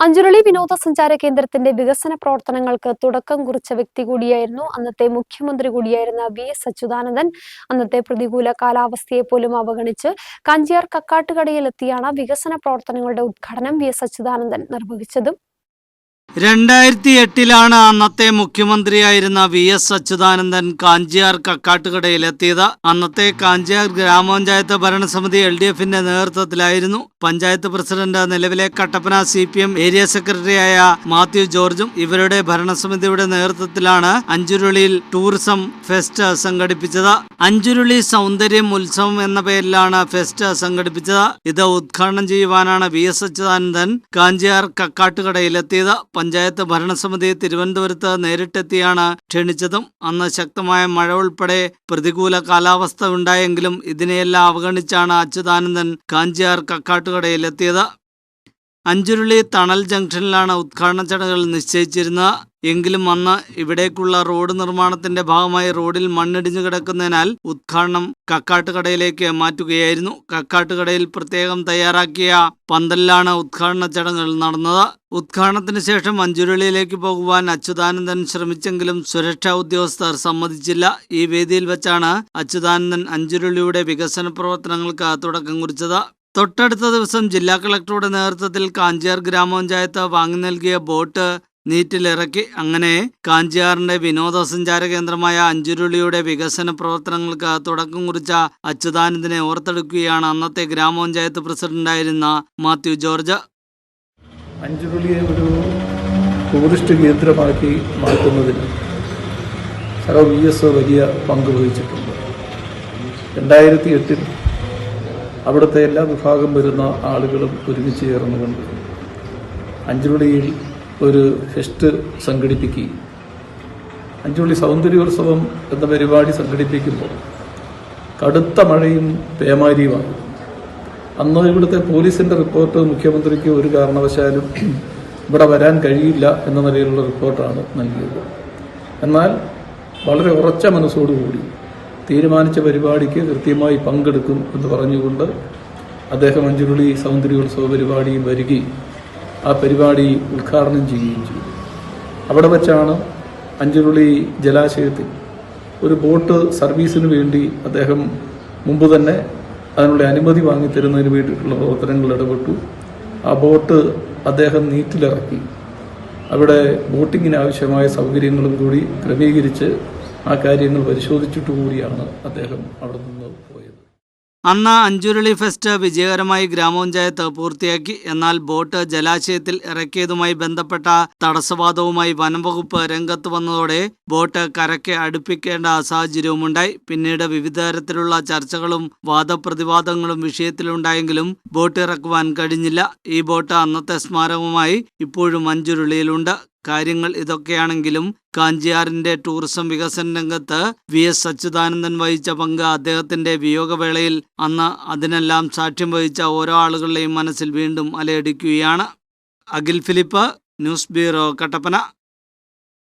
അഞ്ചുരുളി വിനോദസഞ്ചാര കേന്ദ്രത്തിന്റെ വികസന പ്രവർത്തനങ്ങൾക്ക് തുടക്കം കുറിച്ച വ്യക്തി കൂടിയായിരുന്നു. അന്നത്തെ മുഖ്യമന്ത്രി കൂടിയായിരുന്ന വി എസ് അച്യുതാനന്ദൻ അന്നത്തെ പ്രതികൂല കാലാവസ്ഥയെ പോലും അവഗണിച്ച് കാഞ്ചിയാർ കക്കാട്ടുകടയിലെത്തിയാണ് വികസന പ്രവർത്തനങ്ങളുടെ ഉദ്ഘാടനം വി എസ് അച്യുതാനന്ദൻ നിർവഹിച്ചതും. രണ്ടായിരത്തി എട്ടിലാണ് അന്നത്തെ മുഖ്യമന്ത്രിയായിരുന്ന വി എസ് അച്യുതാനന്ദൻ കാഞ്ചിയാർ കക്കാട്ടുകടയിലെത്തിയത്. അന്നത്തെ കാഞ്ചിയാർ ഗ്രാമപഞ്ചായത്ത് ഭരണസമിതി എൽ ഡി എഫിന്റെ നേതൃത്വത്തിലായിരുന്നു. പഞ്ചായത്ത് പ്രസിഡന്റ് നിലവിലെ Kattappana C P M area സെക്രട്ടറിയായ മാത്യു ജോർജും ഇവരുടെ ഭരണസമിതിയുടെ നേതൃത്വത്തിലാണ് അഞ്ചുരുളിയിൽ ടൂറിസം ഫെസ്റ്റ് സംഘടിപ്പിച്ചത്. അഞ്ചുരുളി സൗന്ദര്യം ഉത്സവം എന്ന പേരിലാണ് ഫെസ്റ്റ് സംഘടിപ്പിച്ചത്. ഇത് ഉദ്ഘാടനം ചെയ്യുവാനാണ് വി എസ് അച്യുതാനന്ദൻ കാഞ്ചിയാർ കക്കാട്ടുകടയിലെത്തിയത്. പഞ്ചായത്ത് ഭരണസമിതി തിരുവനന്തപുരത്ത് നേരിട്ടെത്തിയാണ് ക്ഷണിച്ചതും. അന്ന് ശക്തമായ മഴ ഉൾപ്പെടെ പ്രതികൂല കാലാവസ്ഥ ഉണ്ടായെങ്കിലും ഇതിനെയെല്ലാം അവഗണിച്ചാണ് അച്യുതാനന്ദൻ കാഞ്ചിയാർ കക്കാട്ടുകടയിലെത്തിയത്. അഞ്ചുരുളി തണൽ ജംഗ്ഷനിലാണ് ഉദ്ഘാടന ചടങ്ങുകൾ നിശ്ചയിച്ചിരുന്നത്. എങ്കിലും അന്ന് ഇവിടേക്കുള്ള റോഡ് നിർമ്മാണത്തിന്റെ ഭാഗമായി റോഡിൽ മണ്ണിടിഞ്ഞു കിടക്കുന്നതിനാൽ ഉദ്ഘാടനം കക്കാട്ടുകടയിലേക്ക് മാറ്റുകയായിരുന്നു. കക്കാട്ടുകടയിൽ പ്രത്യേകം തയ്യാറാക്കിയ പന്തലിലാണ് ഉദ്ഘാടന ചടങ്ങുകൾ നടന്നത്. ഉദ്ഘാടനത്തിന് ശേഷം അഞ്ചുരുളിയിലേക്ക് പോകുവാൻ അച്യുതാനന്ദൻ ശ്രമിച്ചെങ്കിലും സുരക്ഷാ ഉദ്യോഗസ്ഥർ സമ്മതിച്ചില്ല. ഈ വേദിയിൽ വെച്ചാണ് അച്യുതാനന്ദൻ അഞ്ചുരുളിയുടെ വികസന പ്രവർത്തനങ്ങൾക്ക് തുടക്കം കുറിച്ചത്. തൊട്ടടുത്ത ദിവസം ജില്ലാ കളക്ടറുടെ നേതൃത്വത്തിൽ കാഞ്ചേർ ഗ്രാമപഞ്ചായത്ത് വാങ്ങി നൽകിയ ബോട്ട് നീറ്റിലിറക്കി അങ്ങനെ കാഞ്ചിയാറിന്റെ വിനോദസഞ്ചാര കേന്ദ്രമായ അഞ്ചുരുളിയുടെ വികസന പ്രവർത്തനങ്ങൾക്ക് തുടക്കം കുറിച്ച അച്യുതാനന്ദനെ ഓർത്തെടുക്കുകയാണ് അന്നത്തെ ഗ്രാമപഞ്ചായത്ത് പ്രസിഡന്റായിരുന്ന മാത്യു ജോർജ് അഞ്ചുരുളിയെ ഒരു ടൂറിസ്റ്റ് കേന്ദ്രമാക്കി മാറ്റുന്നതിന് സർ വി എസ് വലിയ പങ്ക് വഹിച്ചിട്ടുണ്ട്. രണ്ടായിരത്തി എട്ടിൽ അവിടുത്തെ എല്ലാ വിഭാഗം വരുന്ന ആളുകളും ഒരുമിച്ച് ചേർന്നുകൊണ്ട് അഞ്ചുരുളിയിൽ ഒരു ഫെസ്റ്റ് സംഘടിപ്പിക്കുകയും അഞ്ചുള്ളി സൗന്ദര്യോത്സവം എന്ന പരിപാടി സംഘടിപ്പിക്കുമ്പോൾ കടുത്ത മഴയും പേമാരിയുമാണ്. അന്ന് ഇവിടുത്തെ പോലീസിന്റെ റിപ്പോർട്ട് മുഖ്യമന്ത്രിക്ക് ഒരു കാരണവശാലും ഇവിടെ വരാൻ കഴിയില്ല എന്ന നിലയിലുള്ള റിപ്പോർട്ടാണ് നൽകിയത്. എന്നാൽ വളരെ ഉറച്ച മനസ്സോടുകൂടി തീരുമാനിച്ച പരിപാടിക്ക് കൃത്യമായി പങ്കെടുക്കും എന്ന് പറഞ്ഞുകൊണ്ട് അദ്ദേഹം അഞ്ചുരുളി സൗന്ദര്യോത്സവ പരിപാടിയിൽ വരികയും ആ പരിപാടി ഉദ്ഘാടനം ചെയ്യുകയും ചെയ്തു. അവിടെ വച്ചാണ് അഞ്ചുരുളി ജലാശയത്തിൽ ഒരു ബോട്ട് സർവീസിന് വേണ്ടി അദ്ദേഹം മുമ്പ് തന്നെ അതിനുള്ള അനുമതി വാങ്ങിത്തരുന്നതിന് വേണ്ടിയിട്ടുള്ള പ്രവർത്തനങ്ങൾ ഇടപെട്ടു. ആ ബോട്ട് അദ്ദേഹം നീറ്റിലിറക്കി. അവിടെ ബോട്ടിങ്ങിന് ആവശ്യമായ സൗകര്യങ്ങളും കൂടി ക്രമീകരിച്ച് ആ കാര്യങ്ങൾ പരിശോധിച്ചിട്ടുകൂടിയാണ് അദ്ദേഹം അവിടെ നിന്ന് പോയത്. അന്ന് അഞ്ചുരുളി ഫെസ്റ്റ് വിജയകരമായി ഗ്രാമപഞ്ചായത്ത് പൂർത്തിയാക്കി. എന്നാൽ ബോട്ട് ജലാശയത്തിൽ ഇറക്കിയതുമായി ബന്ധപ്പെട്ട തടസ്സവാദവുമായി വനംവകുപ്പ് രംഗത്ത് വന്നതോടെ ബോട്ട് കരയ്ക്ക് അടുപ്പിക്കേണ്ട സാഹചര്യവുമുണ്ടായി. പിന്നീട് വിവിധ തരത്തിലുള്ള ചർച്ചകളും വാദപ്രതിവാദങ്ങളും വിഷയത്തിലുണ്ടായെങ്കിലും ബോട്ട് ഇറക്കുവാൻ കഴിഞ്ഞില്ല. ഈ ബോട്ട് അന്നത്തെ സ്മാരകവുമായി ഇപ്പോഴും അഞ്ചുരുളിയിലുണ്ട്. കാര്യങ്ങൾ ഇതൊക്കെയാണെങ്കിലും കാഞ്ചിയാറിന്റെ ടൂറിസം വികസന രംഗത്ത് വി എസ് അച്യുതാനന്ദൻ വഹിച്ച പങ്ക് അദ്ദേഹത്തിന്റെ വിയോഗവേളയിൽ അന്ന് അതിനെല്ലാം സാക്ഷ്യം വഹിച്ച ഓരോ ആളുകളുടെയും മനസ്സിൽ വീണ്ടും അലയടിക്കുകയാണ്. Akhil Philip news bureau Kattappana.